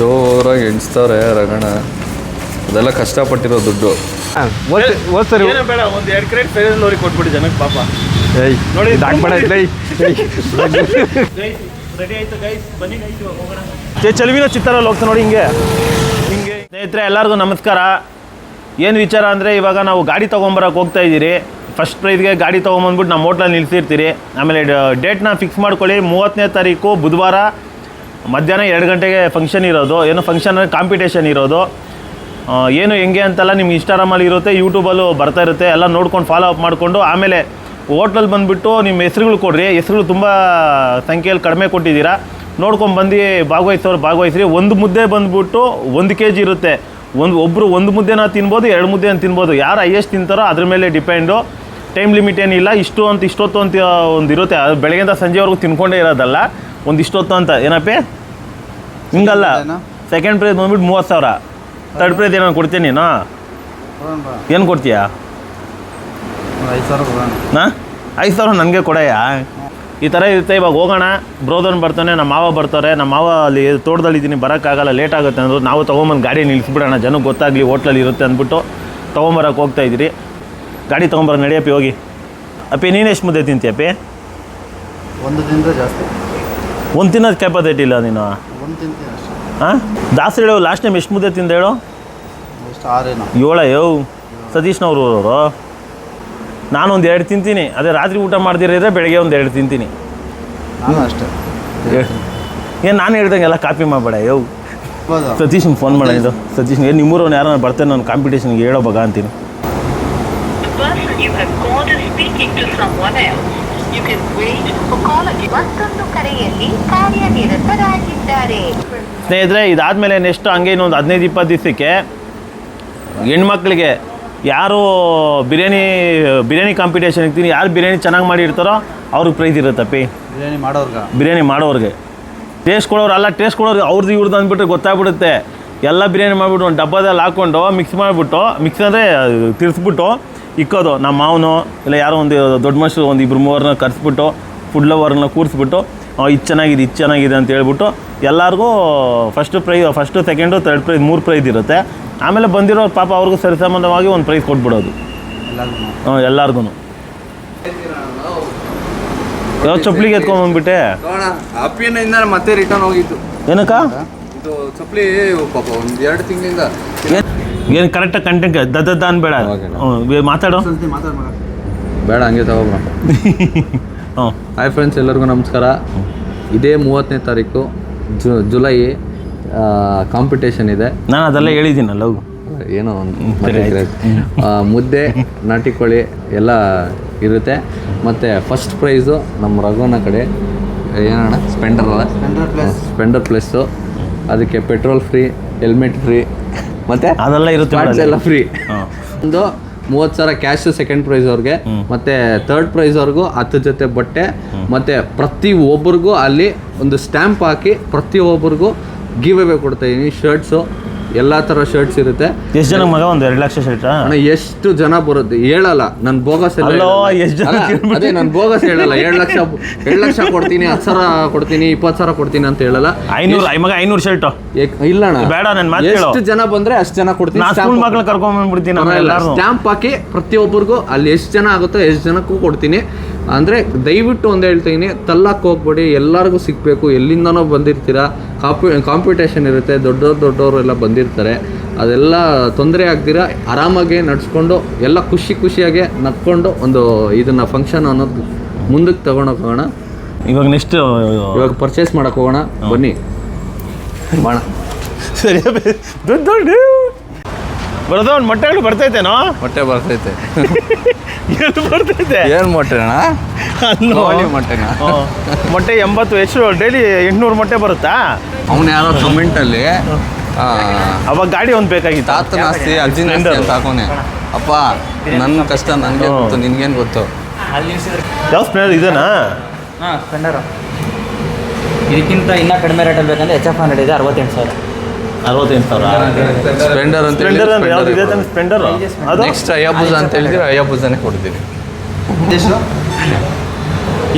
ಜೋರಾಗಿ ಎಣಿಸ್ತಾರೆ ರಗಣ. ಅದೆಲ್ಲ ಕಷ್ಟಪಟ್ಟಿರೋ ದುಡ್ಡು. ಓದ್ ಸರಿ ಏನೂ ಬೇಡ ಒಂದು ಎರಡು ಕ್ರೇಟ್ ಫೇರ್ ಕೊಟ್ಬಿಡಿ ಜನಕ್ಕೆ ಪಾಪ. ಏಯ್ ನೋಡಿ, ಹಾಕ್ಬೇಡ ರೆಡಿ ಆಯ್ತು ಗೈಸ್ ಬನ್ನಿ ಗೈಸ್ ಇವಾಗ ಚಲುವಿನ ಚಿತ್ತಾರಲ್ಲಿ ಹೋಗ್ತಾ ನೋಡಿ ಹಿಂಗೆ. ಹಿಂಗೆ. ಸ್ನೇಹಿತರೆ ಎಲ್ಲರಿಗೂ ನಮಸ್ಕಾರ. ಏನು ವಿಚಾರ ಅಂದರೆ ಇವಾಗ ನಾವು ಗಾಡಿ ತೊಗೊಂಬರಕ್ಕೆ ಹೋಗ್ತಾ ಇದ್ದೀರಿ. ಫಸ್ಟ್ ಪ್ರೈಸ್ಗೆ ಗಾಡಿ ತೊಗೊಂಬಂದ್ಬಿಟ್ಟು ನಮ್ಮ ಹೋಟ್ಲಲ್ಲಿ ನಿಲ್ಸಿರ್ತೀರಿ. ಆಮೇಲೆ ಡೇಟ್ನ ಫಿಕ್ಸ್ ಮಾಡ್ಕೊಳ್ಳಿ. ಮೂವತ್ತನೇ ತಾರೀಕು ಬುಧವಾರ. ಮಧ್ಯಾಹ್ನ ಎರಡು ಗಂಟೆಗೆ ಫಂಕ್ಷನ್ ಇರೋದು, ಏನು ಫಂಕ್ಷನ್ ಕಾಂಪಿಟೇಷನ್ ಇರೋದು. ಏನು ಹೆಂಗೆ ಅಂತೆಲ್ಲ ನಿಮ್ಗೆ ಇನ್ಸ್ಟಾಗ್ರಾಮಲ್ಲಿ ಇರುತ್ತೆ ಯೂಟ್ಯೂಬಲ್ಲೂ ಬರ್ತಾ ಇರುತ್ತೆ, ಎಲ್ಲ ನೋಡ್ಕೊಂಡು ಫಾಲೋ ಅಪ್ ಮಾಡಿಕೊಂಡು ಆಮೇಲೆ ಹೋಟ್ಲಲ್ಲಿ ಬಂದುಬಿಟ್ಟು ನಿಮ್ಮ ಹೆಸ್ರುಗಳು ಕೊಡ್ರಿ. ಹೆಸ್ರುಗಳು ತುಂಬ ಸಂಖ್ಯೆಯಲ್ಲಿ ಕಡಿಮೆ ಕೊಟ್ಟಿದ್ದೀರಾ. ನೋಡ್ಕೊಂಡು ಬಂದು ಭಾಗವಹಿಸೋರು ಭಾಗವಹಿಸ್ರಿ. ಒಂದು ಮುದ್ದೆ ಬಂದುಬಿಟ್ಟು ಒಂದು ಕೆ ಜಿ ಇರುತ್ತೆ. ಒಂದು ಒಬ್ಬರು ಒಂದು ಮುದ್ದೆನ ತಿನ್ಬೋದು, ಎರಡು ಮುದ್ದೆನ ತಿನ್ಬೋದು. ಯಾರು ಹೈಯೆಸ್ಟ್ ತಿಂತಾರೋ ಅದ್ರ ಮೇಲೆ ಡಿಪೆಂಡು ಟೈಮ್ ಲಿಮಿಟ್ ಏನಿಲ್ಲ. ಇಷ್ಟು ಅಂತ, ಇಷ್ಟೊತ್ತು ಅಂತ ಒಂದು ಇರುತ್ತೆ. ಅದು ಬೆಳಗ್ಗೆಯಿಂದ ಸಂಜೆವರೆಗೂ ತಿನ್ಕೊಂಡೇ ಇರೋದಲ್ಲ. ಒಂದು ಇಷ್ಟೊತ್ತು ಅಂತ. ಏನಪ್ಪೇ? ಹಿಂಗಲ್ಲ. ಸೆಕೆಂಡ್ ಪ್ರೈಸ್ ಬಂದ್ಬಿಟ್ಟು ಮೂವತ್ತು ಸಾವಿರ. ತರ್ಡ್ ಪ್ರೈಸ್ ಏನೋ ಕೊಡ್ತೀನಿ ನೀನು? ಏನು ಕೊಡ್ತೀಯಾ? ಐದು ಸಾವಿರ ಕೊಡೋಣ. ನಾ? ಐದು ಸಾವಿರ ನನಗೆ ಕೊಡಯ್ಯ. ಈ ಥರ ಇರುತ್ತೆ. ಇವಾಗ ಹೋಗೋಣ. ಬ್ರೋದನ್ ಬರ್ತಾನೆ ನಮ್ಮ ಮಾವ ಬರ್ತಾರೆ. ನಮ್ಮ ಮಾವ ಅಲ್ಲಿ ತೋಟದಲ್ಲಿದ್ದೀನಿ ಬರೋಕ್ಕಾಗಲ್ಲ ಲೇಟ್ ಆಗುತ್ತೆ ಅಂದರು ನಾವು ತೊಗೊಂಬಂದು ಗಾಡಿ ನಿಲ್ಲಿಸ್ಬಿಡೋಣ. ಜನಕ್ಕೆ ಗೊತ್ತಾಗಲಿ ಹೋಟ್ಲಲ್ಲಿ ಇರುತ್ತೆ ಅಂದ್ಬಿಟ್ಟು ತೊಗೊಂಬರಕ್ಕೆ ಹೋಗ್ತಾ ಇದ್ದೀರಿ. ಗಾಡಿ ತೊಗೊಂಬರ ನಡೆಯಪ್ಪಿ ಹೋಗಿ. ಅಪ್ಪಿ ನೀನು ಎಷ್ಟು ಮುದ್ದೆ ತಿಂತೀಯಪ್ಪಿ? ಒಂದು ದಿನದ ಜಾಸ್ತಿ. ಒಂದು ತಿನ್ನೋದು ಕೆಪಾಸಿಟಿ ಇಲ್ಲ ನೀನು. ಒಂದು ತಿಂತೀನಿ ಅಷ್ಟೇ. ಹಾಂ ದಾಸರಿ ಹೇಳು ಲಾಸ್ಟ್ ಟೈಮ್ ಎಷ್ಟು ಮುದ್ದೆ ತಿಂದ ಹೇಳು ಆರೇನು. ಏಳ ಯೋ ಸತೀಶ್ನವ್ರು ಅವರು ನಾನು ಒಂದು ಎರಡು ತಿಂತೀನಿ. ಅದೇ ರಾತ್ರಿ ಊಟ ಮಾಡ್ದಿರಿದ್ರೆ ಬೆಳಗ್ಗೆ ಒಂದು ಎರಡು ತಿಂತೀನಿ. ನಾನು ಅಷ್ಟೇ. ಏನು ನಾನು ಹೇಳ್ದಂಗೆಲ್ಲ ಕಾಪಿ ಮಾಡಬೇಡ ಯೋ. ಸತೀಶ್ನ ಫೋನ್ ಮಾಡಿದ್ದು ಸತೀಶ್. ಏನು ನಿಮ್ಮೂರವ್ನು ಯಾರು ಬರ್ತಾನೆ ನಾನು ಕಾಂಪಿಟೇಷನ್ಗೆ ಹೇಳೋ ಬಗ ಅಂತೀನಿ. You can wait for caller. ಮತ್ತೊಂದು ಕರೆಯಲ್ಲಿ ಕಾರ್ಯನಿರತರಾಗಿದ್ದಾರೆ. ಸ್ನೇಹಿತರೆ ಇದಾದಮೇಲೆ ನೆಕ್ಸ್ಟ್ ಹಂಗೆ ಇನ್ನೊಂದು ಹದಿನೈದು ಇಪ್ಪತ್ತು ದಿವಸಕ್ಕೆ ಹೆಣ್ಮಕ್ಳಿಗೆ ಯಾರು ಬಿರಿಯಾನಿ ಬಿರಿಯಾನಿ ಕಾಂಪಿಟೇಷನ್ ಇರ್ತೀನಿ ಯಾರು ಬಿರಿಯಾನಿ ಚೆನ್ನಾಗಿ ಮಾಡಿರ್ತಾರೋ ಅವ್ರಿಗೆ ಪ್ರೈಸ್ ಇರುತ್ತಪ್ಪಿ ಬಿರಿಯಾನಿ ಮಾಡೋರ್ಗ. ಬಿರಿಯಾನಿ ಮಾಡೋರಿಗೆ. ಟೇಸ್ಟ್ ಕೊಡೋರು ಅಲ್ಲ ಟೇಸ್ಟ್ ಕೊಡೋರು ಅವ್ರದ್ದು ಇವ್ರದ್ದು ಅಂದ್ಬಿಟ್ರೆ ಗೊತ್ತಾಗ್ಬಿಡುತ್ತೆ. ಎಲ್ಲ ಬಿರಿಯಾನಿ ಮಾಡಿಬಿಟ್ಟು ಒಂದು ಡಬ್ಬದಲ್ಲಿ ಹಾಕ್ಕೊಂಡು ಮಿಕ್ಸ್ ಮಾಡಿಬಿಟ್ಟು ಮಿಕ್ಸ್ ಅಂದರೆ ತಿರ್ಸ್ಬಿಟ್ಟು ಇಕ್ಕೋದು. ನಮ್ಮ ಮಾವನೋ ಇಲ್ಲ ಯಾರೋ ಒಂದು ದೊಡ್ಡ ಮನುಷ್ಯರು ಒಂದು ಇಬ್ಬರು ಮೂವರನ್ನ ಕರೆಸ್ಬಿಟ್ಟು ಫುಡ್ ಲವರ್ನ ಕೂರಿಸ್ಬಿಟ್ಟು ಇದು ಚೆನ್ನಾಗಿದೆ ಇದು ಚೆನ್ನಾಗಿದೆ ಅಂತ ಹೇಳ್ಬಿಟ್ಟು ಎಲ್ಲರಿಗೂ first prize first second third prize ಮೂರು ಪ್ರೈಸ್ ಇರುತ್ತೆ. ಆಮೇಲೆ ಬಂದಿರೋರು ಪಾಪ ಅವ್ರಿಗೂ ಸರಿಸಂಬಂಧವಾಗಿ ಒಂದು ಪ್ರೈಸ್ ಕೊಟ್ಬಿಡೋದು. ಹ್ಞೂ ಎಲ್ಲರಿಗೂ ಯಾವ ಚಪ್ಪಲಿಗೆ ಎತ್ಕೊಂಡ್ಬಂದ್ಬಿಟ್ಟೆ ಅಪ್ಪಿನಿಂದ ಮತ್ತೆ ರಿಟರ್ನ್ ಹೋಗಿತ್ತು ಏನಕ್ಕ? ಇದು ಚಪ್ಪಲಿ ಪಾಪ ಒಂದು ಎರಡು ತಿಂಗಳಿಂದ. ಏನು ಕರೆಕ್ಟಾಗಿ ಕಂಟೆಂಟ್ ದದ್ದದ ಅನ್ಬೇಡ. ಮಾತಾಡೋ. ಹ್ಞೂ ಮಾತಾಡು ಬೇಡ ಹಂಗೆ ತಗೋಬ್ರ ಹ್ಞೂ ಹಾಯ್ ಫ್ರೆಂಡ್ಸ್ ಎಲ್ಲರಿಗೂ ನಮಸ್ಕಾರ. ಇದೇ ಮೂವತ್ತನೇ ತಾರೀಕು ಜು ಜುಲೈ ಕಾಂಪಿಟೇಷನ್ ಇದೆ. ನಾನು ಅದೆಲ್ಲ ಹೇಳಿದ್ದೀನಲ್ಲ ಲವ್ ಏನೋ ಮುದ್ದೆ ನಾಟಿ ಕೋಳಿ ಎಲ್ಲ ಇರುತ್ತೆ. ಮತ್ತು ಫಸ್ಟ್ ಪ್ರೈಸು ನಮ್ಮ ರಘುವನ ಕಡೆ. ಏನೋಣ ಸ್ಪೆಂಡರ್ ಅಲ್ಲ? ಸ್ಪೆಂಡರ್ ಪ್ಲಸ್ ಸ್ಪೆಂಡರ್ ಪ್ಲಸ್ಸು ಅದಕ್ಕೆ ಪೆಟ್ರೋಲ್ ಫ್ರೀ ಹೆಲ್ಮೆಟ್ ಫ್ರೀ ಮತ್ತು? ಅದೆಲ್ಲ ಇರುತ್ತೆ ಸ್ಪಾಟ್ಸ್. ಎಲ್ಲ ಫ್ರೀ ಒಂದು ಮೂವತ್ತು ಸಾವಿರ ಕ್ಯಾಶ್ ಸೆಕೆಂಡ್ ಪ್ರೈಸ್ ಅವ್ರಿಗೆ ಮತ್ತೆ ಥರ್ಡ್ ಪ್ರೈಸ್ ಅವ್ರಿಗೂ ಹತ್ತು ಜೊತೆ ಬಟ್ಟೆ ಮತ್ತೆ ಪ್ರತಿ ಒಬ್ಬರಿಗೂ ಅಲ್ಲಿ ಒಂದು ಸ್ಟ್ಯಾಂಪ್ ಹಾಕಿ ಪ್ರತಿ ಒಬ್ಬರಿಗೂ ಗಿವ್ ಅವೇ ಕೊಡ್ತಾ ಇದ್ದೀನಿ ಶರ್ಟ್ಸು ಎಲ್ಲ ಥರ ಶರ್ಟ್ಸ್ ಇರುತ್ತೆ. ಎಷ್ಟು ಜನ ಮಗ? ಒಂದು ಎರಡು ಲಕ್ಷ ಶರ್ಟ್ ಅಣ್ಣ ಎಷ್ಟು ಜನ ಬರುತ್ತೆ? ಹೇಳಲ್ಲ. ನಾನು ಬೋಗಸ್ ಎಲ್ಲ. ಎಷ್ಟ್ ಜನ ಅಲ್ಲ, ಅದೇ ನಾನು ಬೋಗಸ್ ಹೇಳಲ್ಲ. ಎರಡು ಲಕ್ಷ ಎರಡು ಲಕ್ಷ ಕೊಡ್ತೀನಿ ಹತ್ತು ಸಾವಿರ ಕೊಡ್ತೀನಿ ಇಪ್ಪತ್ತು ಸಾವಿರ ಕೊಡ್ತೀನಿ ಅಂತ ಹೇಳಲ್ಲ. ಐನೂರು ಐ ಮಗ ಐನೂರು ಶರ್ಟ್ ಏಕ್- ಇಲ್ಲ ಅಣ್ಣ. ಬೇಡ, ನನ್ನ ಮಾತ್ ಕೇಳು. ಎಷ್ಟು ಜನ ಬಂದ್ರೆ ಅಷ್ಟು ಜನ ಕೊಡ್ತೀನಿ ನಾನು ಸ್ಕೂಲ್ ಮಕ್ಳು ಕರ್ಕೊಂಬಂದ್ಬಿಡ್ತೀನಿ ನಮ್ಮ ಎಲ್ಲರೂ ಸ್ಟ್ಯಾಂಪ್ ಹಾಕಿ ಪ್ರತಿಯೊಬ್ಬರಿಗೂ ಅಲ್ಲಿ ಎಷ್ಟು ಜನ ಆಗುತ್ತೋ ಎಷ್ಟು ಜನಕ್ಕೂ ಕೊಡ್ತೀನಿ. ಅಂದರೆ ದಯವಿಟ್ಟು ಒಂದು ಹೇಳ್ತೀನಿ ತಲ್ಲಕ್ಕೆ ಹೋಗ್ಬೇಡಿ. ಎಲ್ಲರಿಗೂ ಸಿಗಬೇಕು. ಎಲ್ಲಿಂದನೋ ಬಂದಿರ್ತೀರಾ? ಕಾಂಪಿ ಕಾಂಪಿಟೇಷನ್ ಇರುತ್ತೆ ದೊಡ್ಡವ್ರು ದೊಡ್ಡವರು ಎಲ್ಲ ಬಂದಿರ್ತಾರೆ. ಅದೆಲ್ಲ ತೊಂದರೆ ಆಗ್ದಿರ ಆರಾಮಾಗಿ ನಡ್ಸ್ಕೊಂಡು ಎಲ್ಲ ಖುಷಿ ಖುಷಿಯಾಗಿ ನಕ್ಕೊಂಡು ಒಂದು ಇದನ್ನು ಫಂಕ್ಷನ್ ಅನ್ನೋದು ಮುಂದಕ್ಕೆ ತಗೊಂಡೋಗಿ ಹೋಗೋಣ. ಇವಾಗ ನೆಕ್ಸ್ಟ್ ಇವಾಗ ಪರ್ಚೇಸ್ ಮಾಡಕ್ಕೆ ಹೋಗೋಣ. ಬನ್ನಿ. ಬಾಣ. ಸರಿ ದುಡ್ಡು ದುಡ್ಡು ಬರೋದು ಒಂದು ಮೊಟ್ಟೆಗಳು ಬರ್ತೈತೇನೋ? ಮೊಟ್ಟೆ ಬರ್ತೈತೆ. ಏನು ಬರ್ತೈತೆ? ಏನು ಮೊಟ್ಟೆ ಅಣ್ಣ? ಅಲ್ಲೋ. ಮೊಟ್ಟೆನಾ? ಮೊಟ್ಟೆ ಎಂಬತ್ತು ಎಷ್ಟು? ಡೈಲಿ ಎಂಟುನೂರು ಮೊಟ್ಟೆ ಬರುತ್ತಾ? ಅವನು ಯಾರೋ ಕಮೆಂಟಲ್ಲಿ ಅವಾಗ ಗಾಡಿ ಒಂದು ಬೇಕಾಗಿತ್ತು. ಆತ ಆಸ್ತಿ ಅಜ್ಜಿನ ಆಸ್ತಿ ಅಂತ ಹಾಕೋನೆ. ಅಪ್ಪ ನನ್ನ ಕಷ್ಟ ನನಗೆ. ಗೊತ್ತು ನಿನ್ಗೇನು ಗೊತ್ತು? ಯಾವ ಸ್ಪೆಂಡರ್ ಇದೇನಾ? ಹಾಂ ಸ್ಪೆಂಡರ್ ಇದಕ್ಕಿಂತ ಇನ್ನೂ ಕಡಿಮೆ ರೇಟಲ್ಲಿ ಬೇಕಂದ್ರೆ ಎಚ್ ಎಫ್ ಹಂಡ್ರೆಡ್ ಇದೆ ಅರವತ್ತೆಂಟು ಸಾವಿರ. ಅರವತ್ತೆಂಟು ಸಾವಿರ. ಸ್ಪೆಂಡರ್ ಅಂತ ಸ್ಪ್ಲೆಂಡರ್ ಅಂದ್ರೆ ಯಾವ್ದು ಇದೆ ತಾನೆ ಸ್ಪ್ಲೆಂಡರ್ ಅದು? ನೆಕ್ಸ್ಟ್ ಅಯ್ಯಬುಜ ಅಂತ ಹೇಳಿದ್ರೆ ಅಯ್ಯಬುಜನೇ ಕೊಡ್ತೀನಿ.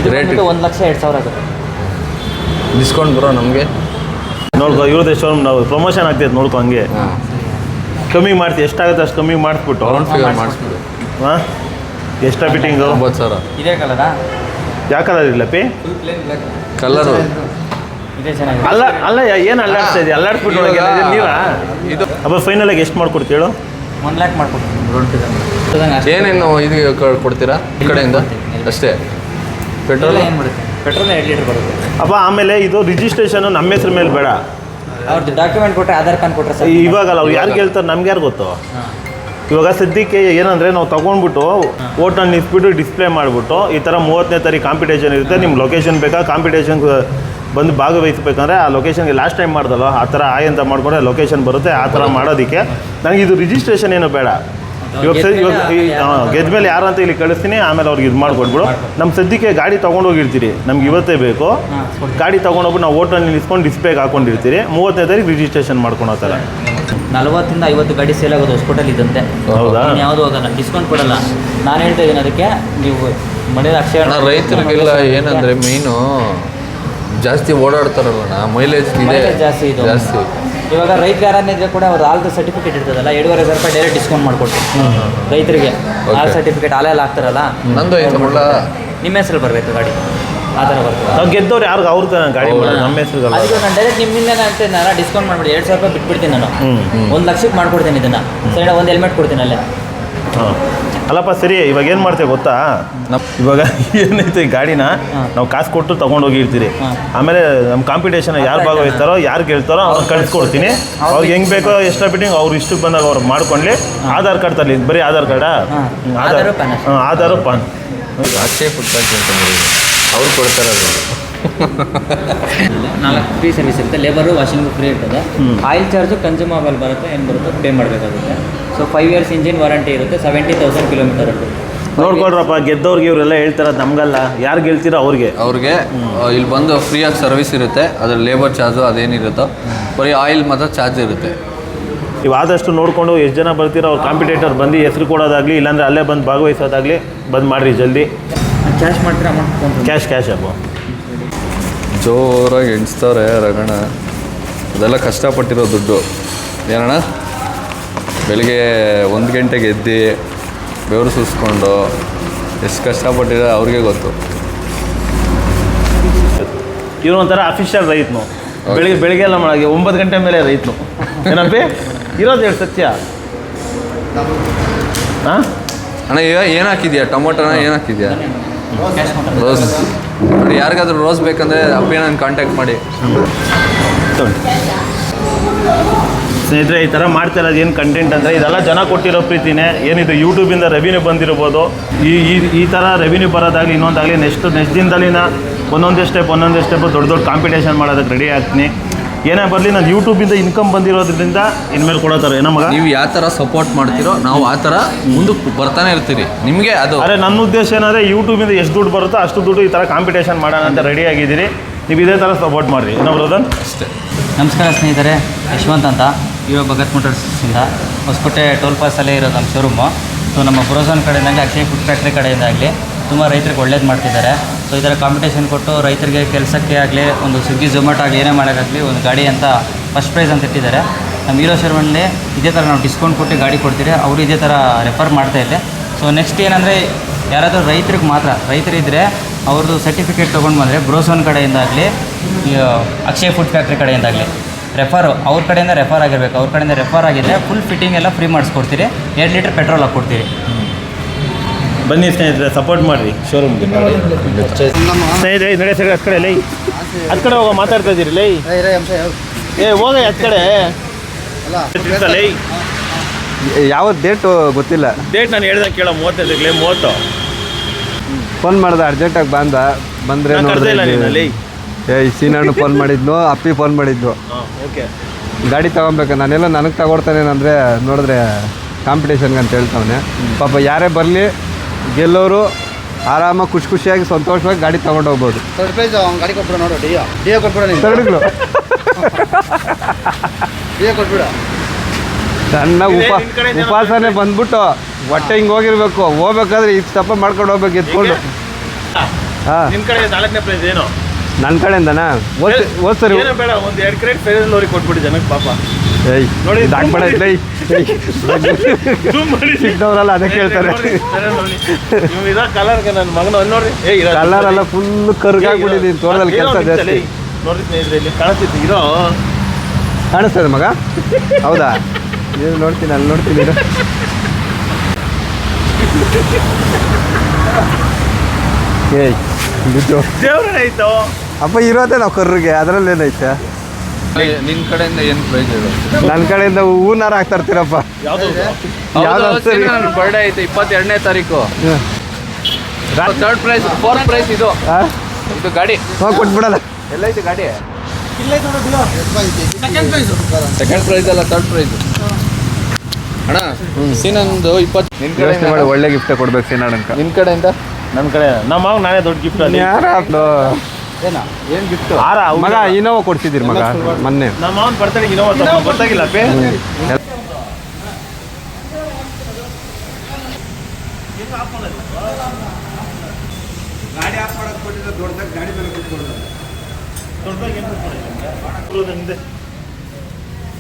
ಇದು ರೇಟ್ ಒಂದು ಲಕ್ಷ ಎರಡು ಸಾವಿರ ಆಗುತ್ತೆ. ಡಿಸ್ಕೌಂಟ್ ಬರೋ ನಮಗೆ? ನೋಡ್ಕೊ ಇವ್ರದ್ದು ಶೋರೂಮ್ ನಾವು ಪ್ರಮೋಷನ್ ಆಗ್ತೈತೆ ನೋಡ್ಕೊ ಹಂಗೆ. ಕಮ್ಮಿ ಮಾಡ್ತೀವಿ ಎಷ್ಟಾಗುತ್ತೆ ಅಷ್ಟು ಕಮ್ಮಿ ಮಾಡಿಸ್ಬಿಟ್ಟು ರೌಂಡ್ ಫಿಗರ್ ಮಾಡಿಸ್ಬಿಡು ಹಾಂ? ಎಷ್ಟ ಫಿಟ್ಟಿಂಗು ಒಂಬತ್ತು ಸಾವಿರ. ಇದೇ ಕಲರಾ ಕಲರ್ ಇಲ್ಲ ಪಿ? ಕಲರ್ ಇದೇ ಚೆನ್ನಾಗಿದೆ. ಅಲ್ಲ ಅಲ್ಲ ಏನು ಅಲ್ಲಾಡ್ತಾ ಇದೆಯಾ? ಅಲ್ಲಾಡ್ಸ್ಬಿಟ್ಟು ಒಳಗೆ ಇದು ನೀವಾ? ಇದು ಅಪ್ಪ ಫೈನಲಾಗಿ ಎಷ್ಟು ಮಾಡ್ಕೊಡ್ತೀವಿ ಹೇಳು ಒನ್ ಲ್ಯಾಕ್ ಮಾಡ್ಕೊಡ್ತೀನಿ ಏನೇನು ಇದು ಕ- ಕೊಡ್ತೀರಾ? ಈ ಕಡೆಯಿಂದ? ಅಷ್ಟೇ. ಪೆಟ್ರೋಲ್ ಏನು ಬಿಡುತ್ತೆ? ಪೆಟ್ರೋಲ್ ಎರಡು ಲೀಟ್ರ್ ಬರುತ್ತೆ. ಅಪ್ಪ ಆಮೇಲೆ ಇದು ರಿಜಿಸ್ಟ್ರೇಷನ್ ನಮ್ಮ ಹೆಸ್ರ ಮೇಲೆ ಬೇಡ. ಅವ್ರದ್ದು ಡಾಕ್ಯುಮೆಂಟ್ ಕೊಟ್ಟರೆ ಆಧಾರ್ ಕಾರ್ಡ್ ಕೊಟ್ಟರೆ ಸರ್ ಇವಾಗಲ್ಲ ಅವ್ರು ಯಾರು ಹೇಳ್ತಾರೆ ನಮ್ಗೆ ಯಾರು ಗೊತ್ತು? ಇವಾಗ ಸದ್ಯಕ್ಕೆ ಏನಂದರೆ ನಾವು ತೊಗೊಂಡ್ಬಿಟ್ಟು ಓಟನ್ನು ನಿಂತ್ಬಿಟ್ಟು ಡಿಸ್ಪ್ಲೇ ಮಾಡಿಬಿಟ್ಟು ಈ ಥರ ಮೂವತ್ತನೇ ತಾರೀಕು ಕಾಂಪಿಟೇಷನ್ ಇರುತ್ತೆ ನಿಮ್ಮ ಲೊಕೇಶನ್ ಬೇಕಾ? ಕಾಂಪಿಟೇಷನ್ ಬಂದು ಭಾಗವಹಿಸ್ಬೇಕಂದ್ರೆ ಆ ಲೊಕೇಶನ್ಗೆ ಲಾಸ್ಟ್ ಟೈಮ್ ಮಾಡ್ದಲ್ಲ ಆ ಥರ ಆಯ್ ಅಂತ ಮಾಡಿಕೊಂಡ್ರೆ ಲೊಕೇಶನ್ ಬರುತ್ತೆ ಆ ಥರ ಮಾಡೋದಕ್ಕೆ. ನನಗೆ ಇದು ರಿಜಿಸ್ಟ್ರೇಷನ್ ಏನು ಬೇಡ. ಇವಾಗ ಸರಿ ಇವಾಗ ಗೆದ್ದ ಮೇಲೆ ಯಾರು ಅಂತ ಇಲ್ಲಿ ಕಳಿಸ್ತೀನಿ ಆಮೇಲೆ ಅವ್ರಿಗೆ ಇದು ಮಾಡಿಕೊಟ್ಬಿಡು. ನಮ್ಮ ಸದ್ಯಕ್ಕೆ ಗಾಡಿ ತೊಗೊಂಡೋಗಿರ್ತೀರಿ ನಮ್ಗೆ ಇವತ್ತೇ ಬೇಕು. ಗಾಡಿ ತೊಗೊಂಡೋಗ್ಬಿಟ್ಟು ನಾವು ಓಟಲ್ಲಿ ನಿಲ್ಲಿಸ್ಕೊಂಡು ಡಿಸ್ಪ್ಲೇಗೆ ಹಾಕೊಂಡಿರ್ತೀರಿ. ಮೂವತ್ತನೇ ತಾರೀಕು ರಿಜಿಸ್ಟ್ರೇಷನ್ ಮಾಡ್ಕೊಳೋ ಥರ ನಲವತ್ತಿಂದ ಐವತ್ತು ಗಾಡಿ ಸೇಲ್ ಆಗೋದು ಹೊಸಕೋಟಲ್ಲಿ ಇದ್ದಂತೆ. ಹೌದಾ? ಯಾವುದು ಹೋಗಲ್ಲ ಡಿಸ್ಕೌಂಟ್ ಕೊಡಲ್ಲ. ನಾನು ಹೇಳ್ತಾ ಇದ್ದೀನಿ ಅದಕ್ಕೆ ನೀವು ಮನೇಲಿ ಅಕ್ಷಯ ಅಣ್ಣ ರೈತರಿಗೆಲ್ಲ ಏನಂದ್ರೆ ಮೀನು ಜಾಸ್ತಿ ಓಡಾಡ್ತಾರಲ್ಲ ಮೈಲೇಜ್ ಇದೆ. ಜಾಸ್ತಿ ಇದು. ಜಾಸ್ತಿ. ಇವಾಗ ರೈತ ಯಾರನ್ನಿದ್ರೆ ಕೂಡ ಅವ್ರ ಹಾಲ್ದು ಸರ್ಟಿಫಿಕೇಟ್ ಇರ್ತದಲ್ಲ ಎರಡೂವರೆ ಸಾವಿರ ರೂಪಾಯಿ ಡೈರೆಕ್ಟ್ ಡಿಸ್ಕೌಂಟ್ ಮಾಡ್ಕೊಡ್ತೀನಿ ರೈತರಿಗೆ ಆಲ್ ಸರ್ಟಿಫಿಕೇಟ್ ಹಾಲೆಲ್ಲ ಹಾಕ್ತಾರಲ್ಲ ನಂದು ನಿಮ್ಮ ಹೆಸರು ಬರಬೇಕು ಗಾಡಿ? ಆ ಥರ ಬರ್ತದೆ. ನಾವು ಗೆದ್ದವ್ರು ಯಾರು ಅವ್ರ ಗಾಡಿ ನಮ್ಮ ಹೆಸರು ಅದಕ್ಕೆ ನಾನು ಡೈರೆಕ್ಟ್ ನಿಮ್ಮಿಂದ ಅಂತೇನೆ ನಾನು ಡಿಸ್ಕೌಂಟ್ ಮಾಡ್ಬಿಡಿ ಎರಡು ಸಾವಿರ ರೂಪಾಯಿ ಬಿಟ್ಬಿಡ್ತೀನಿ ನಾನು. ಒಂದು ಲಕ್ಷಕ್ಕೆ ಮಾಡ್ಕೊಡ್ತೀನಿ ಇದನ್ನು. ಸರಿ ಒಂದು ಹೆಲ್ಮೆಟ್ ಕೊಡ್ತೀನಿ ಅಲ್ಲೇ. ಹಾಂ. ಅಲ್ಲಪ್ಪ ಸರಿ ಇವಾಗ ಏನು ಮಾಡ್ತೇವೆ ಗೊತ್ತಾ? ಇವಾಗ ಏನೈತೆ ಈ ಗಾಡಿನ ನಾವು ಕಾಸು ಕೊಟ್ಟು ತೊಗೊಂಡು ಹೋಗಿರ್ತೀರಿ. ಆಮೇಲೆ ನಮ್ಮ ಕಾಂಪಿಟೇಷನ್ ಯಾರು ಭಾಗವಹಿಸ್ತಾರೋ ಯಾರು ಕೇಳ್ತಾರೋ ಅವ್ರು ಕಳಿಸ್ಕೊಡ್ತೀನಿ. ಅವ್ರಿಗೆ ಹೆಂಗೆ ಬೇಕೋ ಎಷ್ಟು ಬಿಟ್ಟಿಂಗ್ ಅವ್ರು ಇಷ್ಟಕ್ಕೆ ಬಂದಾಗ ಅವ್ರು ಮಾಡ್ಕೊಂಡ್ಲಿ. ಆಧಾರ್ ಕಾರ್ಡ್ ತರಲಿ. ಬರೀ ಆಧಾರ್ ಕಾರ್ಡಾ? ಆಧಾರ್ ಹ್ಮ್, ಆಧಾರು, ಪಾನ್ ಅಷ್ಟೇ. ಹಾಂ ಆಧಾರು ಪಾನ್. ಅಕ್ಷಯ್ ಅಂತ ಅವ್ರು ಕೊಡ್ತಾರೆ ಅದು. ನಾಲ್ಕು ಫ್ರೀ ಸರ್ವಿಸ್ ಇರುತ್ತೆ. ಲೇಬರು ವಾಷಿಂಗು ಫ್ರೀ ಇರ್ತದೆ ಆಯಿಲ್ ಚಾರ್ಜು ಕನ್ಸ್ಯೂಮಬಲ್ ಬರುತ್ತೆ. ಏನು ಬರುತ್ತೆ ಪೇ ಮಾಡಬೇಕಾಗುತ್ತೆ. So five years engine warranty ಇರುತ್ತೆ ಸೆವೆಂಟಿ ತೌಸಂಡ್ ಕಿಲೋಮೀಟರ್ ನೋಡ್ಕೊಳ್ರಪ್ಪ ಗೆದ್ದವ್ರಿಗೆ ಇವರೆಲ್ಲ ಹೇಳ್ತಾರ ನಮಗಲ್ಲ. ಯಾರು ಗೆಲ್ತೀರೋ ಅವ್ರಿಗೆ. ಅವ್ರಿಗೆ ಇಲ್ಲಿ ಬಂದು ಫ್ರೀಯಾಗಿ ಸರ್ವಿಸ್ ಇರುತ್ತೆ ಅದ್ರ ಲೇಬರ್ ಚಾರ್ಜು ಅದೇನಿರುತ್ತೋ ಬರೀ ಆಯಿಲ್ ಮಾತ್ರ ಚಾರ್ಜ್ ಇರುತ್ತೆ. ನೀವು ಆದಷ್ಟು ನೋಡಿಕೊಂಡು ಎಷ್ಟು ಜನ ಬರ್ತೀರೋ ಅವ್ರು ಕಾಂಪಿಟೇಟರ್ ಬಂದು ಹೆಸರು ಕೊಡೋದಾಗಲಿ ಇಲ್ಲಾಂದರೆ ಅಲ್ಲೇ ಬಂದು ಭಾಗವಹಿಸೋದಾಗಲಿ ಬಂದು ಮಾಡಿರಿ ಜಲ್ದಿ. ಕ್ಯಾಶ್ ಮಾಡ್ತೀರಾ ಅಮೌಂಟ್ ಕ್ಯಾಶ್ ಕ್ಯಾಶ್ ಅಪ್ಪ. ಜೋರಾಗಿ ಎಣಿಸ್ತಾರೆ ರಗಣ. ಅದೆಲ್ಲ ಕಷ್ಟಪಟ್ಟಿರೋ ದುಡ್ಡು. ಏನಣ್ಣ? ಬೆಳಿಗ್ಗೆ ಒಂದು ಗಂಟೆಗೆ ಎದ್ದು ಬೆವರು ಸುಸ್ಕೊಂಡು ಎಷ್ಟು ಕಷ್ಟಪಟ್ಟಿರೋ ಅವ್ರಿಗೆ ಗೊತ್ತು. ಇವ್ರು ಒಂಥರ ಅಫಿಷಿಯಲ್ ರೈತನು. ಬೆಳಿಗ್ಗೆ ಬೆಳಿಗ್ಗೆ ಎಲ್ಲ ಮಾಡಿ ಒಂಬತ್ತು ಗಂಟೆ ಮೇಲೆ ರೈತನು. ಏನಪ್ಪಿ? ಇರೋದು ಹೇಳಿ ಸತ್ಯ. ಹಾಂ? ಅಣ್ಣ ಈಗ ಏನು ಹಾಕಿದ್ಯಾ? ಟೊಮೊಟೊನ ಏನು ಹಾಕಿದ್ಯಾ? ರೋಸ್ ನೋಡಿ ಯಾರಿಗಾದ್ರೂ ರೋಸ್ ಬೇಕಂದ್ರೆ ಅಪ್ಪಿ ನಾನು ಕಾಂಟ್ಯಾಕ್ಟ್ ಮಾಡಿ. ಸ್ನೇಹಿತರೆ ಈ ಥರ ಮಾಡ್ತಾ ಇರೋದು ಏನು ಕಂಟೆಂಟ್ ಅಂದರೆ ಇದೆಲ್ಲ ಜನ ಕೊಟ್ಟಿರೋ ಪ್ರೀತಿನೇ. ಏನಿದು ಯೂಟ್ಯೂಬಿಂದ ರೆವಿನ್ಯೂ ಬಂದಿರ್ಬೋದು. ಈ ಈ ಈ ಥರ ರೆವಿನ್ಯೂ ಬರೋದಾಗಲಿ ಇನ್ನೊಂದಾಗಲಿ ನೆಕ್ಸ್ಟ್ ನೆಕ್ಸ್ಟ್ ನಾನು ಒಂದೊಂದೇ ಸ್ಟೆಪ್ ಒಂದೊಂದೇ ಸ್ಟೆಪ್ ದೊಡ್ಡ ದೊಡ್ಡ ಕಾಂಪಿಟೇಷನ್ ಮಾಡೋದಕ್ಕೆ ರೆಡಿ ಆಗ್ತೀನಿ. ಏನೇ ಬರಲಿ ನಾನು ಯೂಟ್ಯೂಬಿಂದ ಇನ್ಕಮ್ ಬಂದಿರೋದ್ರಿಂದ ಇನ್ಮೇಲೆ ಕೊಡೋತಾರೆ ಏನೋ ಮಗ? ನೀವು ಯಾವ ಥರ ಸಪೋರ್ಟ್ ಮಾಡ್ತೀರೋ ನಾವು ಆ ಥರ ಮುಂದಕ್ಕೆ ಬರ್ತಾನೆ ಇರ್ತೀರಿ ನಿಮಗೆ ಅದು ಅರೆ ನನ್ನ ಉದ್ದೇಶ ಏನಂದರೆ ಯೂಟ್ಯೂಬಿಂದ ಎಷ್ಟು ದುಡ್ಡು ಬರುತ್ತೋ ಅಷ್ಟು ದುಡ್ಡು ಈ ಥರ ಕಾಂಪಿಟೇಷನ್ ಮಾಡೋಣ ಅಂತ ರೆಡಿ ಆಗಿದ್ದೀರಿ. ನೀವು ಇದೇ ಥರ ಸಪೋರ್ಟ್ ಮಾಡಿರಿ. ಏನೋ ಅದನ್ನು ಅಷ್ಟೇ. ನಮಸ್ಕಾರ ಸ್ನೇಹಿತರೆ ಯಶವಂತ್ ಅಂತ. ಇರೋ ಭಗತ್ ಮೋಟರ್ಸಿಂದ ಹೊಸಕೋಟೆ ಟೋಲ್ ಪಾಸಲ್ಲೇ ಇರೋದು ನಮ್ಮ ಶೋರೂಮು ಸೊ ನಮ್ಮ ಬ್ರೋಸನ್ ಕಡೆಯಿಂದಾಗಲಿ, ಅಕ್ಷಯ್ ಫುಡ್ ಫ್ಯಾಕ್ಟ್ರಿ ಕಡೆಯಿಂದಾಗಲಿ ತುಂಬ ರೈತರಿಗೆ ಒಳ್ಳೇದು ಮಾಡ್ತಿದ್ದಾರೆ. ಸೊ ಈ ಥರ ಕಾಂಪಿಟೇಷನ್ ಕೊಟ್ಟು ರೈತರಿಗೆ ಕೆಲಸಕ್ಕೆ ಆಗಲಿ, ಒಂದು ಸ್ವಿಗ್ಗಿ ಝೊಮ್ಯಾಟೊ ಆಗಲಿ ಏನೇ ಮಾಡೋಕ್ಕಾಗಲಿ ಒಂದು ಗಾಡಿ ಅಂತ ಫಸ್ಟ್ ಪ್ರೈಸ್ ಅಂತ ಇಟ್ಟಿದ್ದಾರೆ. ನಮ್ಮ ಹೀರೋ ಶೋರೂಮಲ್ಲಿ ಇದೇ ಥರ ನಾವು ಡಿಸ್ಕೌಂಟ್ ಕೊಟ್ಟು ಗಾಡಿ ಕೊಡ್ತೀರಿ ಅವರು ಇದೇ ಥರ ರೆಫರ್ ಮಾಡ್ತಾ ಇದ್ದೆ ಸೊ ನೆಕ್ಸ್ಟ್ ಏನಂದರೆ, ಯಾರಾದರೂ ರೈತರಿಗೆ ಮಾತ್ರ ರೈತರಿದ್ದರೆ ಅವ್ರದ್ದು ಸರ್ಟಿಫಿಕೇಟ್ ತೊಗೊಂಡು ಬಂದರೆ ಬ್ರೋಸೋನ್ ಕಡೆಯಿಂದಾಗಲಿ ಅಕ್ಷಯ್ ಫುಡ್ ಫ್ಯಾಕ್ಟ್ರಿ ಕಡೆಯಿಂದಾಗಲಿ. ರೆಫರು ಅವ್ರ ಕಡೆಯಿಂದ ರೆಫರ್ ಆಗಿರಬೇಕು. ಅವ್ರ ಕಡೆಯಿಂದ ರೆಫರ್ ಆಗಿದ್ದರೆ ಫುಲ್ ಫಿಟ್ಟಿಂಗ್ ಎಲ್ಲ ಫ್ರೀ ಮಾಡಿಸ್ಕೊಡ್ತೀರಿ. ಎರಡು ಲೀಟ್ರ್ ಪೆಟ್ರೋಲ್ ಹಾಕ್ಕೊಡ್ತೀರಿ ಬನ್ನಿ ಸ್ನೇಹಿತರೆ ಸಪೋರ್ಟ್ ಮಾಡಿರಿ. ಶೋರೂಮ್ಗೆ ಸ್ನೇಹಿತರೆ ನಡೆ ಸರಿ ಹತ್ತು ಕಡೆ ಲೈ. ಹತ್ತು ಕಡೆ ಹೋಗೋ ಮಾತಾಡ್ತಾ ಇದ್ದೀರಿ ಲೈ. ಏ ಹೋಗ ಹತ್ತು ಕಡೆ. ಲೈ. ಯಾವ ಡೇಟು ಗೊತ್ತಿಲ್ಲ. ಡೇಟ್ ನಾನು ಹೇಳ್ದೆ ಕೇಳೋ ಮೂವತ್ತೈದಕ್ಕೆ ಲೈ ಮೂವತ್ತು. ಫೋನ್ ಮಾಡ್ದೆ ಅರ್ಜೆಂಟಾಗಿ ಬಂದ ಬಂದರೆ ನೋಡಿದೆ ಲೈ. ಏ ಸೀನಣ್ಣು ಫೋನ್ ಮಾಡಿದ್ನು ಅಪ್ಪಿ ಫೋನ್ ಮಾಡಿದ್ನು ಓಕೆ ಗಾಡಿ ತಗೊಬೇಕು ನಾನೆಲ್ಲ ನನಗೆ ತಗೊಡ್ತಾನೇನಂದರೆ ನೋಡಿದ್ರೆ ಕಾಂಪಿಟೇಷನ್ಗೆ ಅಂತ ಹೇಳ್ತವನೆ. ಪಾಪ ಯಾರೇ ಬರಲಿ ಗೆಲ್ಲೋರು ಆರಾಮಾಗಿ ಖುಷಿ ಖುಷಿಯಾಗಿ ಸಂತೋಷವಾಗಿ ಗಾಡಿ ತಗೊಂಡು ಹೋಗ್ಬೋದು. ಅವ್ನು ಗಾಡಿ ಕೊಟ್ಬಿಡು ನೋಡು ಡಿಯೋ ಡಿಯೋ ಕೊಟ್ಬಿಡ ನೀನು ತರಡಿಗಳು. ಡಿಯೋ ಕೊಟ್ಬಿಡ. ಸಣ್ಣ ಇದೆ, ಉಪ ಉಪವಾಸನೆ ಬಂದ್ಬಿಟ್ಟು ಹೊಟ್ಟೆ ಹಿಂಗೆ ಹೋಗಿರ್ಬೇಕು. ಹೋಗ್ಬೇಕಾದ್ರೆ ಇದು ತಪ್ಪ ಮಾಡ್ಕೊಂಡು ಹೋಗ್ಬೇಕು ಎತ್ಕೊಂಡು. ಹಾಂ. ನಿಮ್ಮ ಕಡೆ ನಾಲ್ಕನೇ ಪ್ರೈಸ್ ಏನು? ನನ್ನ ಕಡೆಯಿಂದನಾ? ಓದ್ ಓದ್ ಸರಿ ಏನೋ ಬೇಡ ಒಂದು ಎರಡು ಕ್ರೇಟ್ ಫೇರ್ ಅವ್ರಿಗೆ ಕೊಟ್ಬಿಡಿ ಜನಕ್ಕೆ ಪಾಪ. ಏಯ್ ನೋಡಿ, ಇದು ಹಾಕ್ಬೇಡ zoom ಏಯ್ ಏಯ್. ಚಿಕ್ಕದವ್ರಲ್ಲ ಅದಕ್ಕೆ ಹೇಳ್ತಾರೆ ನೀವು ಇದ ಕಲರ್ಗೆ ನನ್ನ ಮಗನ ನೋಡಿ. ನೋಡ್ರಿ ಏ ಇರೋ ಕಲರ್ ಎಲ್ಲ ಫುಲ್ ಕರ್ಗಾಗ್ಬಿಟ್ಟಿದ್ದೀನಿ ತೋಟದಲ್ಲಿ ಕೆಲಸ ಜಾಸ್ತಿ. ನೋಡ್ರಿ ಸ್ನೇಹಿತರೆ ಇಲ್ಲಿ ಕಾಣಿಸ್ತಿತ್ತು ಇರೋ. ಕಾಣಿಸ್ತದೆ ಮಗ? ಹೌದಾ? ನೀವು ನೋಡ್ತೀನಿ ಅಲ್ಲಿ ನೋಡ್ತೀನಿ ಇರು. ಏಯ್ ಬಿದ್ದು ದೇವ್ರೇ ಆಯ್ತು. ಅಪ್ಪ ಇರೋದೇ ನಾವು ಕರ್ರಿಗೆ ಅದರಲ್ಲಿ ಏನೈತೆ? ನಿನ್ ಕಡೆಯಿಂದ ಏನ್ ಪ್ರೈಸ್ ಇದೆ ನನ್ನ ಕಡೆಯಿಂದ ಹೂನಾರ ಹಾಕ್ತಾ ಇರ್ತೀರಪ್ಪ. ಬರ್ಡೇ ಐತೆ ಇಪ್ಪತ್ತೆರಡನೇ ತಾರೀಕು. ಥರ್ಡ್ ಪ್ರೈಸ್ ಫೋರ್ತ್ ಪ್ರೈಸ್ ಇದು? ಇದು ಗಾಡಿ. ಹೋಗ್ ಎಲ್ಲ ಎಲ್ಲೈತೆ ಗಾಡಿ. ಸೆಕೆಂಡ್ ಪ್ರೈಸ್ ಅಲ್ಲ ಥರ್ಡ್ ಪ್ರೈಸ್ ಅಣ್ಣ ಸೀನಂದು ಇಪ್ಪತ್ತು ನಿನ್ ಕಡೆಯಿಂದ ಮಾಡಿ ಒಳ್ಳೆ ಗಿಫ್ಟ್ ಕೊಡ್ಬೇಕು ಸೀನಾ ನಿನ್ ಕಡೆಯಿಂದ? ನನ್ನ ಕಡೆ ನಮ್ಮ ಮಾವ ನಾನೇ ದೊಡ್ಡ ಗಿಫ್ಟ್ ಯಾರು ಯಾರ ಏನ್? ಹಾರ ಮಗ ಇನೋವಾ ಕೊಡ್ಸಿದ್ದೀರಿ ಮಗ ಮೊನ್ನೆ. ನಮ್ಮ ಗಾಡಿ ಬರ್ತಾನೆ ಇನ್ನೋವಾ ದೊಡ್ಡದಾಗಿ ಗೊತ್ತಾಗಿಲ್ಲ ಪೇ.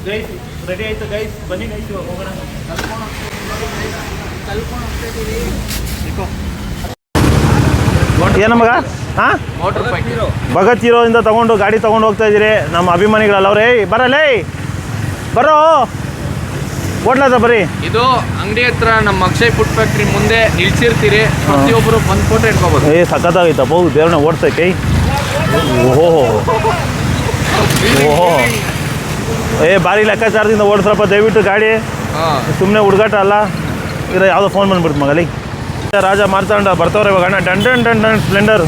ಗೈಸ್ ರೆಡಿ ಆಯ್ತು ಗೈಸ್ ಬನ್ನಿ ಗೈಸ್ ಹೋಗ್ತಾ ಹೋಗೋಣ ಏನ ಮಗ? ಹಾ ಭಗತ್ ಹೀರೋಯಿಂದ ತಗೊಂಡು ಗಾಡಿ ತಗೊಂಡು ಹೋಗ್ತಾ ಇದ್ದೀರಿ. ನಮ್ಮ ಅಭಿಮಾನಿಗಳಲ್ಲ ಅವ್ರೇ. ಬರಲೇ. ಬರೋ. ಓಡ್ಲದ ಬರಿ. ಇದು ಅಂಗಡಿ ಹತ್ರ ನಮ್ಮ ಅಕ್ಷಯ್ ಫುಡ್ ಫ್ಯಾಕ್ಟ್ರಿ ಮುಂದೆ ನಿಲ್ಸಿರ್ತೀರಿ. ಪ್ರತಿಯೊಬ್ಬರು ಬಂದು ಫೋಟೋ ಇಟ್ಕೋಬಹುದು ಏ ಸಖತ್ತಾಗೈತಪ್ಪ. ಬಹು ದೇವ್ರನ್ನ ಓಡ್ಸಕ್ಕೆ. ಓಹೋ. ಓಹೋ. ಏ ಭಾರಿ ಲೆಕ್ಕಾಚಾರದಿಂದ ಓಡಿಸ್ರಪ್ಪ ದಯವಿಟ್ಟು ಗಾಡಿ. ಸುಮ್ಮನೆ ಹುಡುಗಾಟ ಅಲ್ಲ. ಇರೋ ಯಾವುದೋ ಫೋನ್ ಬಂದ್ಬಿಡ್ತು ಮಗಲಿ ರಾಜ ಮಾರ್ತಾಂಡ ಬರ್ತಾವ್ರೆ ಇವಾಗ. ಅಣ್ಣ done done done done Splendor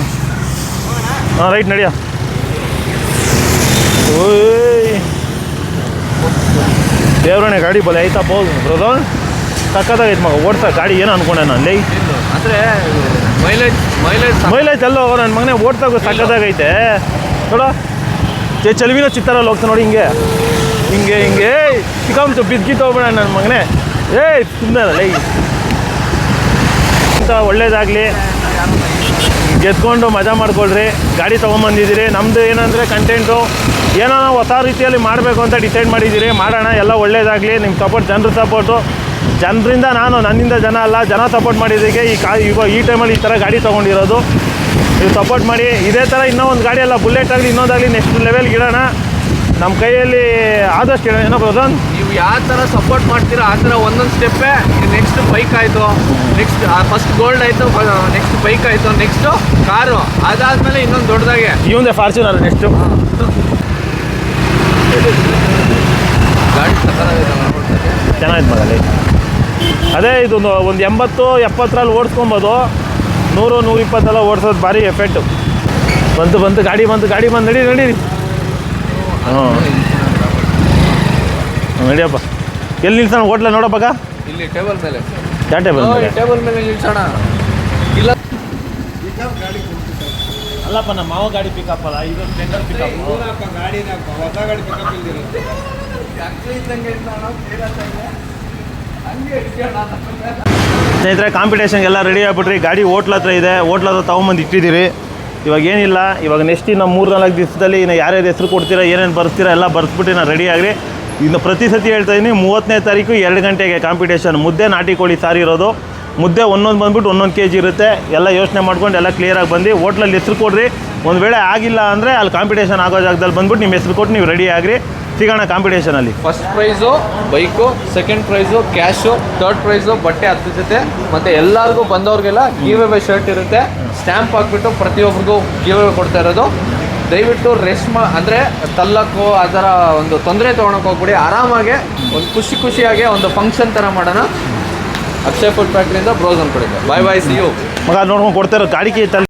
ಹಾಂ ರೈಟ್ ನಡಿಯ. ಓಯ್. ದೇವ್ರಣ್ಣ ಗಾಡಿ ಬಲೆ ಐತಾ ಬೋದು ಬ್ರದರ್ ಸಕ್ಕತ್ತಾಗೈತೆ ಮಗ ಓಡ್ತಾ ಗಾಡಿ ಏನು ಅನ್ಕೊಂಡೆ ನಾನು ಲೈ. ಅಂದ್ರೆ ಮೈಲೇಜ್ ಮೈಲೇಜ್ ಮೈಲೇಜ್ ಎಲ್ಲ ಹೋಗೋ ನನ್ನ ಮಗನೇ ಓಡ್ತಾಗ ಸಕ್ಕತ್ತಾಗೈತೆ ನೋಡ. ಏ ಚಲವಿನ ಚಿತ್ತಾರಲ್ಲಿ ಹೋಗ್ತಾ ನೋಡಿ ಹಿಂಗೆ. ಹಿಂಗೆ ಹಿಂಗೆ. ಚಿಕ್ಕಂತ ಬಿದ್ಗಿತ್ತು ಹೋಗ್ಬೇಡ ನನ್ನ ಮಗನೇ. ಏಯ್ ಸುಮ್ಮನೆ ಲೈ. ಅಂತ ಒಳ್ಳೇದಾಗಲಿ. ಗೆದ್ಕೊಂಡು ಮಜಾ ಮಾಡ್ಕೊಳ್ರಿ. ಗಾಡಿ ತೊಗೊಂಬಂದಿದ್ದೀರಿ. ನಮ್ಮದು ಏನಂದರೆ ಕಂಟೆಂಟು ಏನೋ ಹೊಸ ರೀತಿಯಲ್ಲಿ ಮಾಡಬೇಕು ಅಂತ ಡಿಸೈಡ್ ಮಾಡಿದ್ದೀರಿ. ಮಾಡೋಣ, ಎಲ್ಲ ಒಳ್ಳೇದಾಗಲಿ. ನಿಮ್ಮ ಸಪೋರ್ಟ್ ಜನರ ಸಪೋರ್ಟು ಜನರಿಂದ ನಾನು, ನನ್ನಿಂದ ಜನ ಅಲ್ಲ, ಜನ ಸಪೋರ್ಟ್ ಮಾಡಿದ್ದಕ್ಕೆ ಈ ಕಾ ಇವಾಗ ಈ ಟೈಮಲ್ಲಿ ಈ ಥರ ಗಾಡಿ ತೊಗೊಂಡಿರೋದು. ನೀವು ಸಪೋರ್ಟ್ ಮಾಡಿ. ಇದೇ ಥರ ಇನ್ನೂ ಒಂದು ಗಾಡಿ ಅಲ್ಲ ಬುಲೆಟ್ ಆಗಲಿ, ಇನ್ನೊಂದಾಗಲಿ ನೆಕ್ಸ್ಟ್ ಲೆವೆಲ್ಗೆ ಇಡೋಣ ನಮ್ಮ ಕೈಯಲ್ಲಿ ಆದಷ್ಟು ಏನೋ ನೀವು ಯಾವ ಥರ ಸಪೋರ್ಟ್ ಮಾಡ್ತೀರಾ ಆ ಥರ ಒಂದೊಂದು ಸ್ಟೆಪ್ಪೇ ನೆಕ್ಸ್ಟ್ ಬೈಕ್ ಆಯಿತು ನೆಕ್ಸ್ಟ್ ಫಸ್ಟ್ ಗೋಲ್ಡ್ ಆಯಿತು ನೆಕ್ಸ್ಟ್ ಬೈಕ್ ಆಯಿತು ನೆಕ್ಸ್ಟು ಕಾರು. ಅದಾದಮೇಲೆ ಇನ್ನೊಂದು ದೊಡ್ಡದಾಗೆ. ಈ ಒಂದೇ ಫಾರ್ಚುನರ್ ನೆಕ್ಸ್ಟು ಗಾಡಿ. ಚೆನ್ನಾಗಿತ್ತು ಮಗಲಿ ಅದೇ ಇದೊಂದು ಒಂದು ಎಂಬತ್ತು ಎಪ್ಪತ್ತರಲ್ಲಿ ಓಡಿಸ್ಕೊಬೋದು. ನೂರು ನೂರ ಇಪ್ಪತ್ತೆಲ್ಲ ಓಡಿಸೋದು ಭಾರಿ ಎಫೆಕ್ಟು ಬಂತು ಬಂತು ಗಾಡಿ ಬಂತು ಗಾಡಿ ಬಂದು ನಡಿ ನಡೀರಿ. ಹಾಂ ನಡಿಯಪ್ಪ ಎಲ್ಲಿ ನಿಲ್ಸೋಣ ಹೋಟ್ಲ ನೋಡಪ್ಪಕ್ಕ ಇಲ್ಲಿ ಟೇಬಲ್ ಮೇಲೆ. ಚಾಟೆ ಬಂದು ಟೇಬಲ್ ಮೇಲೆ ನಿಲ್ಸೋಣ ಇಲ್ಲ. ಅಲ್ಲಪ್ಪ ನಮ್ಮ ಮಾವ ಗಾಡಿ ಪಿಕಪ್ ಅಲ್ಲ ಇದು. ಟೆಂಡರ್ ಪಿಕಪ್ ಸ್ನೇಹಿತರೆ ಕಾಂಪಿಟೇಷನ್ಗೆಲ್ಲ ರೆಡಿ ಆಗ್ಬಿಟ್ರಿ. ಗಾಡಿ ಹೋಟ್ಲ ಹತ್ರ ಇದೆ. ಹೋಟ್ಲ ಹತ್ರ ತೊಗೊಂಬಂದು ಇಟ್ಟಿದ್ದೀರಿ. ಇವಾಗ ಏನಿಲ್ಲ. ಇವಾಗ ನೆಕ್ಸ್ಟ್ ಇನ್ನು ಮೂರು ನಾಲ್ಕು ದಿವಸದಲ್ಲಿ ಇನ್ನು ಯಾರ್ಯಾರು ಹೆಸರು ಕೊಡ್ತೀರಾ ಏನೇನು ಬರ್ತೀರಾ ಎಲ್ಲ ಬರ್ಸ್ಬಿಟ್ಟು ನಾನು ರೆಡಿ ಆಗ್ರಿ. ಇನ್ನು ಪ್ರತಿ ಸತಿ ಹೇಳ್ತಾ ಇದ್ದೀನಿ ಮೂವತ್ತನೇ ತಾರೀಕು ಎರಡು ಗಂಟೆಗೆ ಕಾಂಪಿಟೇಷನ್ ಮುದ್ದೆ ನಾಟಿ ಕೋಳಿ ಸಾರಿ ಇರೋದು. ಮುದ್ದೆ ಒಂದೊಂದು ಬಂದ್ಬಿಟ್ಟು ಒಂದೊಂದು ಕೆ ಜಿ ಇರುತ್ತೆ. ಎಲ್ಲ ಯೋಚನೆ ಮಾಡ್ಕೊಂಡು ಎಲ್ಲ ಕ್ಲಿಯರಾಗಿ ಬಂದು ಹೋಟ್ಲಲ್ಲಿ ಹೆಸರು ಕೊಡ್ರಿ. ಒಂದು ವೇಳೆ ಆಗಿಲ್ಲ ಅಂದರೆ ಅಲ್ಲಿ ಕಾಂಪಿಟೇಷನ್ ಆಗೋ ಜಾಗದಲ್ಲಿ ಬಂದ್ಬಿಟ್ಟು ನಿಮ್ಮ ಹೆಸರು ಕೊಟ್ಟು ನೀವು ರೆಡಿ ಆಗ್ರಿ. ಸಿಗೋಣ ಕಾಂಪಿಟೇಷನಲ್ಲಿ first prize bike second prize cash third prize ಬಟ್ಟೆ ಹತ್ತು ಜೊತೆ. ಮತ್ತು ಎಲ್ಲರಿಗೂ ಬಂದವ್ರಿಗೆಲ್ಲ ಗಿವ್ ಅವೇ ಶರ್ಟ್ ಇರುತ್ತೆ. ಸ್ಟ್ಯಾಂಪ್ ಹಾಕ್ಬಿಟ್ಟು ಪ್ರತಿಯೊಬ್ಬರಿಗೂ ಗಿವ್ ಕೊಡ್ತಾ ಇರೋದು. ದಯವಿಟ್ಟು ರೆಸ್ಟ್ ಮಾ ಅಂದರೆ ತಲ್ಲಕ್ಕೋ ಥರ ಒಂದು ತೊಂದರೆ ತೊಗೊಳಕ್ಕೆ ಹೋಗ್ಬಿಡಿ ಆರಾಮಾಗೆ ಒಂದು ಖುಷಿ ಖುಷಿಯಾಗಿ ಒಂದು ಫಂಕ್ಷನ್ ಥರ ಮಾಡೋಣ. ಅಕ್ಷಯ್ ಫುಡ್ ಫ್ಯಾಕ್ಟ್ರಿಯಿಂದ ಬ್ರೋಸನ್ ಕೊಡಿದೆ ಬಾಯ್ ಬಾಯ್ ಸಿ ಯು ಮಗ, ನೋಡ್ಕೊಂಡು ಕೊಡ್ತಾರೆ ಗಾಡಿಗೆ ತಲೆ